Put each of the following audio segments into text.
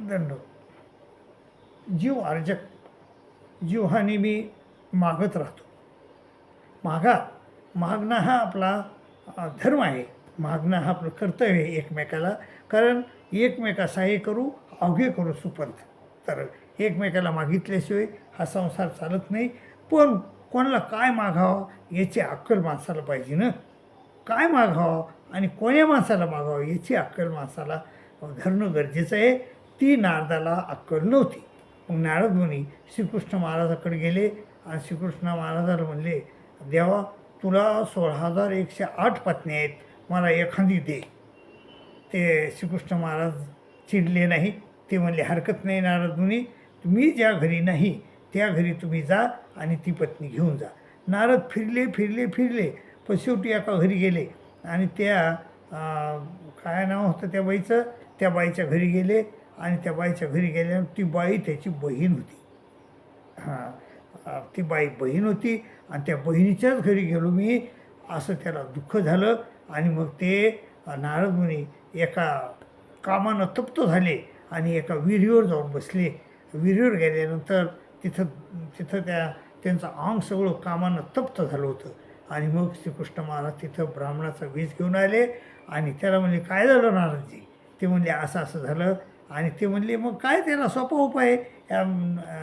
दंड. जीव अर्जक जीव हा नेहमी मागत राहतो. मागा मागणं हा आपला धर्म आहे. मागणं हा आपलं कर्तव्य आहे एकमेकाला. कारण एकमेका सहाय्य करू अवघे करू सुपंथ तर एकमेकाला मागितल्याशिवाय हा संसार चालत नाही. पण कोणाला काय मागावं याची अक्कल माणसाला पाहिजे ना. काय मागावं आणि कोण्या माणसाला मागावं याची अक्कल माणसाला धरणं गरजेचं आहे. ती नारदाला अक्कल नव्हती. मग नारद मुनी श्रीकृष्ण महाराजाकडे गेले आणि श्रीकृष्ण महाराजाला म्हणले देवा तुला सोळा हजार एकशे आठ पत्नी आहेत मला एखादी दे. ते श्रीकृष्ण महाराज चिडले नाही. ते म्हणले हरकत नाही नारद मुनी तुम्ही ज्या घरी नाही त्या घरी तुम्ही जा आणि ती पत्नी घेऊन जा. नारद फिरले फिरले फिरले पण शेवटी एका घरी गेले आणि त्या काय नाव होतं त्या बाईचं? त्या बाईच्या घरी गेले आणि त्या बाईच्या घरी गेल्यानंतर ती बाई त्याची बहीण होती. हां ती बाई बहीण होती आणि त्या बहिणीच्याच घरी गेलो मी. असं त्याला दुःख झालं आणि मग ते नारद मुनी एका कामानं तप्त झाले आणि एका विहिरीवर जाऊन बसले. विहिरीवर गेल्यानंतर तिथं तिथं त्या त्यांचं अंग सगळं कामानं तप्त झालं होतं. आणि मग श्रीकृष्ण महाराज तिथं ब्राह्मणाचा वीज घेऊन आले आणि त्याला म्हणले काय झालं नारदजी? ते म्हणले असं असं झालं. आणि ते म्हणले मग काय त्याला सोपा उपाय ह्या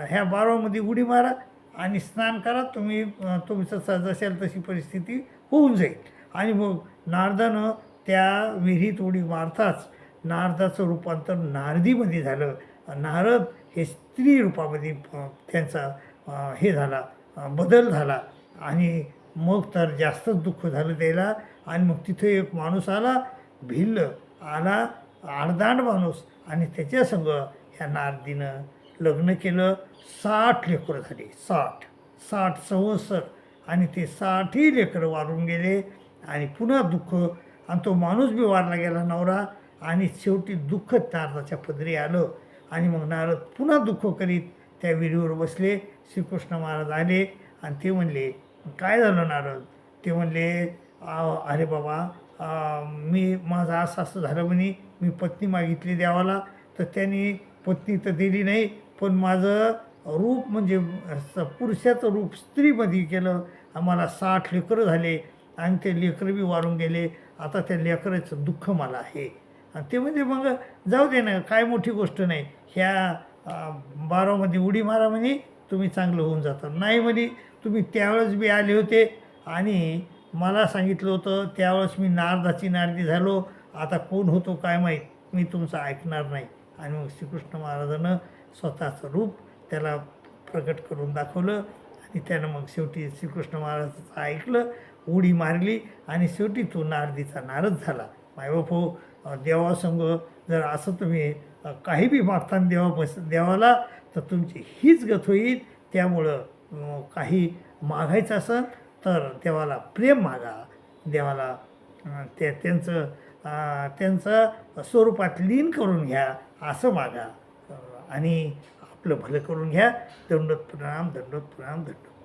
ह्या बारवामध्ये उडी मारा आणि स्नान करा तुम्ही तुमचं स- जशाल तशी परिस्थिती होऊन जाईल. आणि मग नारदानं त्या विहिरीत उडी मारताच नारदाचं रूपांतर नारदीमध्ये झालं. नारद हे स्त्री रूपामध्ये त्यांचा हे झाला बदल झाला. आणि मग तर जास्तच दुःख झालं त्याला. आणि मग तिथे एक माणूस आला भिल्ल आला आडदांड माणूस आणि त्याच्यासंग ह्या नारदीनं लग्न केलं. साठ लेकरं झाली. साठ. साठ संवत्सर आणि ते साठही लेकरं वारून गेले. आणि पुन्हा दुःख. आणि तो माणूस बी वारला गेला नवरा. आणि शेवटी दुःख नारदाच्या पदरी आलं. आणि मग नारद पुन्हा दुःख करीत त्या विहिरीवर बसले. श्रीकृष्ण महाराज आले. आणि ते म्हणले काय झालं नारद? ते म्हणले अरे बाबा मी माझं असं असं झालं म्हणे मी पत्नी मागितली देवाला तर त्यांनी पत्नी तर दिली नाही पण माझं रूप म्हणजे पुरुषाचं रूप स्त्रीमध्ये केलं. आम्हाला साठ लेकरं झाले आणि ते लेकरं बी वारून गेले. आता त्या लेकराचं दुःख मला आहे. आणि ते म्हणजे मग जाऊ दे ना काय मोठी गोष्ट नाही. ह्या बारामध्ये उडी मारा म्हणे तुम्ही चांगलं होऊन जाता. नाही म्हणे तुम्ही त्यावेळेस बी आले होते आणि मला सांगितलं होतं त्यावेळेस मी नारदाची नारदी झालो. आता कोण होतो काय माहीत? मी तुमचं ऐकणार नाही. आणि मग श्रीकृष्ण महाराजानं स्वतःचं रूप त्याला प्रकट करून दाखवलं. आणि त्यानं मग शेवटी श्रीकृष्ण महाराजाचं ऐकलं उडी मारली. आणि शेवटी तो नारदीचा नारद झाला. मायबाप हो देवासंग जर असं तुम्ही काही बी मागताना देवा बस देवाला तर तुमची हीच गत होईल. त्यामुळं काही मागायचं असेल तर देवाला प्रेम मागा. देवाला ते त्यांचं त्यांचं स्वरूपात लीन करून घ्या असं मागा. आणि आपलं भलं करून घ्या. दंडोत प्रणाम दंडोत प्रणाम दंडोत